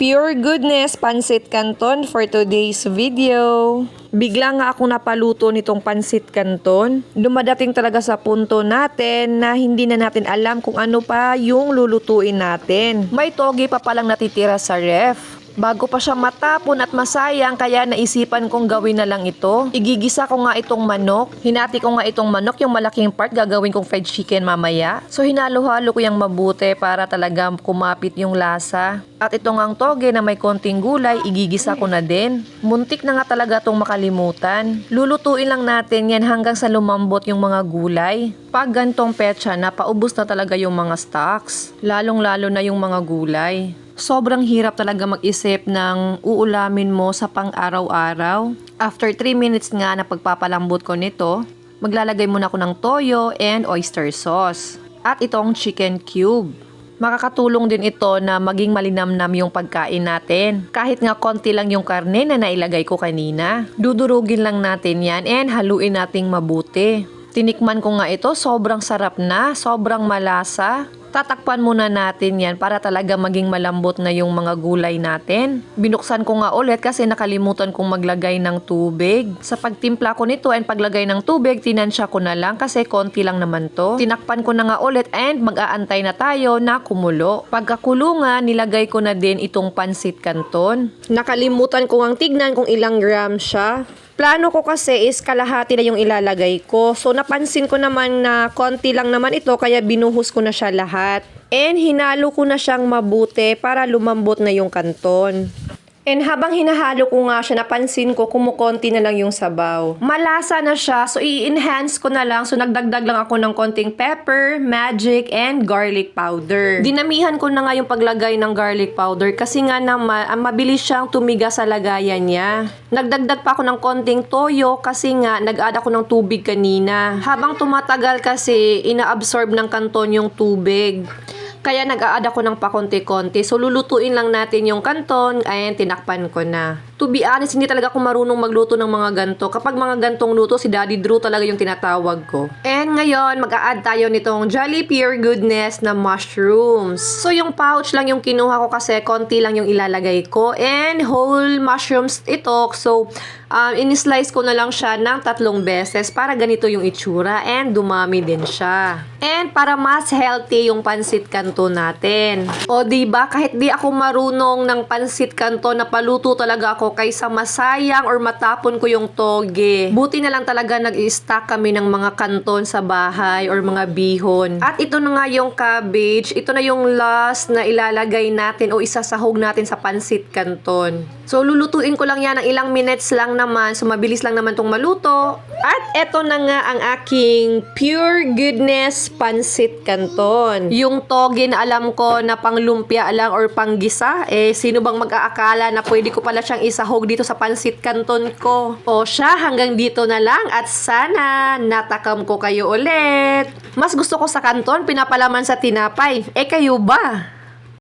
Pure goodness pansit canton for today's video. Bigla nga ako napaluto nitong pansit canton. Dumadating talaga sa punto natin na hindi na natin alam kung ano pa yung lulutuin natin. May toge pa palang natitira sa ref. Bago pa siya matapon at masayang kaya naisipan kong gawin na lang ito. Igigisa ko nga itong manok. Hinati ko nga itong manok, yung malaking part gagawin kong fried chicken mamaya. So hinalo-halo ko yung mabuti para talaga kumapit yung lasa. At ito nga ang toge na may konting gulay, igigisa ko na din. Muntik na nga talaga itong makalimutan. Lulutuin lang natin yan hanggang sa lumambot yung mga gulay. Pag gantong petsa na, paubos na talaga yung mga stocks. Lalong-lalo na yung mga gulay. Sobrang hirap talaga mag-isip ng uulamin mo sa pang-araw-araw. After 3 minutes nga na pagpapalambot ko nito, maglalagay muna ako ng toyo and oyster sauce. At itong chicken cube. Makakatulong din ito na maging malinamnam yung pagkain natin. Kahit nga konti lang yung karne na nailagay ko kanina. Dudurugin lang natin yan and haluin nating mabuti. Tinikman ko nga ito, sobrang sarap na, sobrang malasa. Tatakpan muna natin yan para talaga maging malambot na yung mga gulay natin. Binuksan ko nga ulit kasi nakalimutan kong maglagay ng tubig. Sa pagtimpla ko nito and paglagay ng tubig, tinansya ko na lang kasi konti lang naman to. Tinakpan ko na nga ulit and mag-aantay na tayo na kumulo. Pagkakulungan, nilagay ko na din itong pansit canton. Nakalimutan ko ang tignan kung ilang gram siya. Plano ko kasi is kalahati na yung ilalagay ko. So napansin ko naman na konti lang naman ito kaya binuhos ko na siya lahat. And hinalo ko na siyang mabuti para lumambot na yung kanton. And habang hinahalo ko nga siya, napansin ko kumukonti na lang yung sabaw. Malasa na siya, so i-enhance ko na lang. So nagdagdag lang ako ng konting pepper, magic, and garlic powder. Dinamihan ko na nga yung paglagay ng garlic powder kasi nga naman, ah, mabilis siyang tumiga sa lagayan niya. Nagdagdag pa ako ng konting toyo kasi nga nag-add ako ng tubig kanina. Habang tumatagal kasi, ina-absorb ng kanton yung tubig. Kaya nag-a-add ako ng pakonti-konti. So, lulutuin lang natin yung kanton. Ayan, tinakpan ko na. To be honest, hindi talaga ako marunong magluto ng mga ganto. Kapag mga gantong luto, si Daddy Drew talaga yung tinatawag ko. And ngayon, mag-a-add tayo nitong Jolly Pure Goodness na mushrooms. So, yung pouch lang yung kinuha ko kasi konti lang yung ilalagay ko. And whole mushrooms ito. So, um, in-slice ko na lang siya ng tatlong beses para ganito yung itsura and dumami din siya. And para mas healthy yung pansit kanto natin. O ba kahit di ako marunong ng pansit kanto na paluto talaga ako kaysa masayang or matapon ko yung toge. Buti na lang talaga nag-stock kami ng mga kanton sa bahay or mga bihon. At ito na nga yung cabbage. Ito na yung last na ilalagay natin o isasahog natin sa pansit kanton. So lulutuin ko lang yan ng ilang minutes lang naman. So mabilis lang naman tong maluto. At eto na nga ang aking pure goodness pansit canton. Yung toge na alam ko na pang lumpia lang or panggisa, eh sino bang mag-aakala na pwede ko pala siyang isahog dito sa pansit canton ko. O siya, hanggang dito na lang at sana natakam ko kayo ulit. Mas gusto ko sa kanton, pinapalaman sa tinapay. Eh kayo ba?